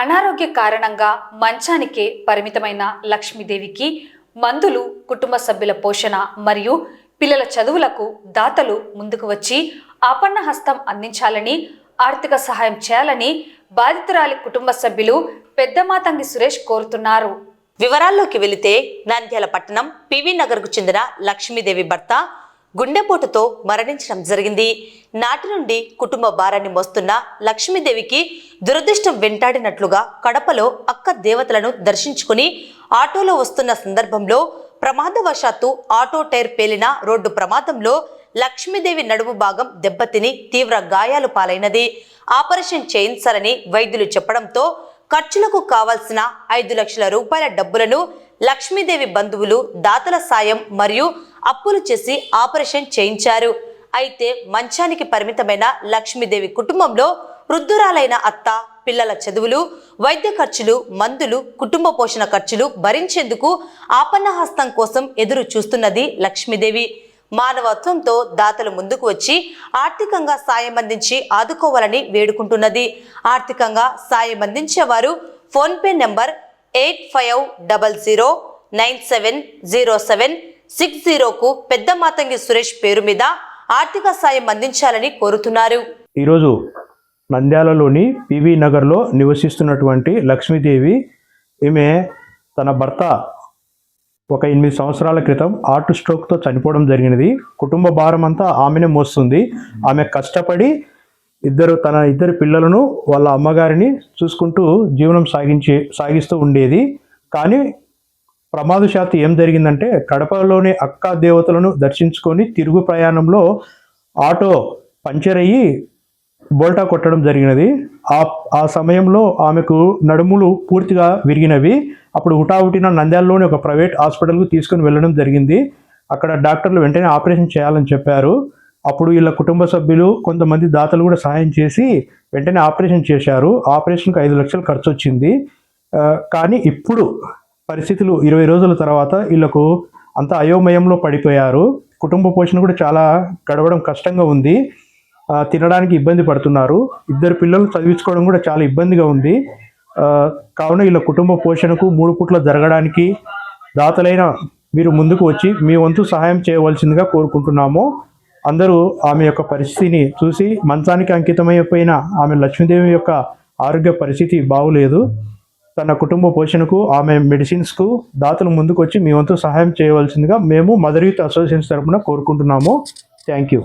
అనారోగ్య కారణంగా మంచానికే పరిమితమైన లక్ష్మీదేవికి మందులు కుటుంబ సభ్యుల పోషణ మరియు పిల్లల చదువులకు దాతలు ముందుకు వచ్చి ఆపన్న హస్తం అందించాలని ఆర్థిక సహాయం చేయాలని బాధితురాలి కుటుంబ సభ్యులు పెద్దమాతంగి సురేష్ కోరుతున్నారు. వివరాల్లోకి వెళితే నంద్యాల పట్టణం పివి నగర్కు చెందిన లక్ష్మీదేవి భర్త గుండెపోటుతో మరణించడం జరిగింది. నాటి నుండి కుటుంబ భారాన్ని మోస్తున్న లక్ష్మీదేవికి దురదృష్టం వెంటాడినట్లుగా కడపలో అక్క దేవతలను దర్శించుకుని ఆటోలో వస్తున్న సందర్భంలో ప్రమాదవశాత్తు ఆటో టైర్ పేలిన రోడ్డు ప్రమాదంలో లక్ష్మీదేవి నడుము భాగం దెబ్బతిని తీవ్ర గాయాలు పాలైనది. ఆపరేషన్ చేయించాలని వైద్యులు చెప్పడంతో ఖర్చులకు కావాల్సిన ఐదు లక్షల రూపాయల డబ్బులను లక్ష్మీదేవి బంధువులు దాతల సాయం మరియు అప్పులు చేసి ఆపరేషన్ చేయించారు. అయితే మంచానికి పరిమితమైన లక్ష్మీదేవి కుటుంబంలో వృద్ధురాలైన అత్త పిల్లల చదువులు వైద్య ఖర్చులు మందులు కుటుంబ పోషణ ఖర్చులు భరించేందుకు ఆపన్నహస్తం కోసం ఎదురు చూస్తున్నది లక్ష్మీదేవి. మానవత్వంతో దాతలు ముందుకు వచ్చి ఆర్థికంగా సాయం అందించి ఆదుకోవాలని వేడుకుంటున్నది. ఆర్థికంగా సాయం అందించేవారు PhonePe number eight five double zero nine seven zero seven six జీరోకు పెద్ద మాతంగి సురేష్ పేరు మీద ఆర్థిక సాయం అందించాలని కోరుతున్నారు. ఈరోజు నంద్యాలలోని పివి నగర్లో నివసిస్తున్నటువంటి లక్ష్మీదేవి ఈమె తన భర్త ఒక ఎనిమిది సంవత్సరాల క్రితం హార్ట్ స్ట్రోక్తో చనిపోవడం జరిగినది. కుటుంబ భారం అంతా ఆమెనే మోస్తుంది. ఆమె కష్టపడి ఇద్దరు తన ఇద్దరు పిల్లలను వాళ్ళ అమ్మగారిని చూసుకుంటూ జీవనం సాగించి సాగిస్తూ ఉండేది. కానీ ప్రమాదశాత్తు ఏం జరిగిందంటే కడపలోని అక్క దేవతలను దర్శించుకొని తిరుగు ప్రయాణంలో ఆటో పంచర్ అయ్యి బోల్టా కొట్టడం జరిగినది. ఆ ఆ సమయంలో ఆమెకు నడుములు పూర్తిగా విరిగినవి. అప్పుడు హుటాహుటిన నంద్యాలలోని ఒక ప్రైవేట్ హాస్పిటల్కు తీసుకుని వెళ్ళడం జరిగింది. అక్కడ డాక్టర్లు వెంటనే ఆపరేషన్ చేయాలని చెప్పారు. అప్పుడు వీళ్ళ కుటుంబ సభ్యులు కొంతమంది దాతలు కూడా సహాయం చేసి వెంటనే ఆపరేషన్ చేశారు. ఆపరేషన్కి ఐదు లక్షలు ఖర్చు వచ్చింది కానీ ఇప్పుడు పరిస్థితులు ఇరవై రోజుల తర్వాత వీళ్ళకు అంత అయోమయంలో పడిపోయారు. కుటుంబ పోషణ కూడా చాలా గడవడం కష్టంగా ఉంది. తినడానికి ఇబ్బంది పడుతున్నారు. ఇద్దరు పిల్లలు చదివించుకోవడం కూడా చాలా ఇబ్బందిగా ఉంది. కావున వీళ్ళ కుటుంబ పోషణకు మూడు పూట్ల జరగడానికి దాతలైన మీరు ముందుకు వచ్చి మీ వంతు సహాయం చేయవలసిందిగా కోరుకుంటున్నాము. అందరూ ఆమె యొక్క పరిస్థితిని చూసి మంచానికి అంకితమైపోయిన ఆమె లక్ష్మీదేవి యొక్క ఆరోగ్య పరిస్థితి బాగులేదు. తన కుటుంబ పోషణకు ఆమె మెడిసిన్స్కు దాతలు ముందుకొచ్చి మీ వంతు సహాయం చేయవలసిందిగా మేము మదర్ యూత్ అసోసియేషన్ తరపున కోరుకుంటున్నాము. Thank you.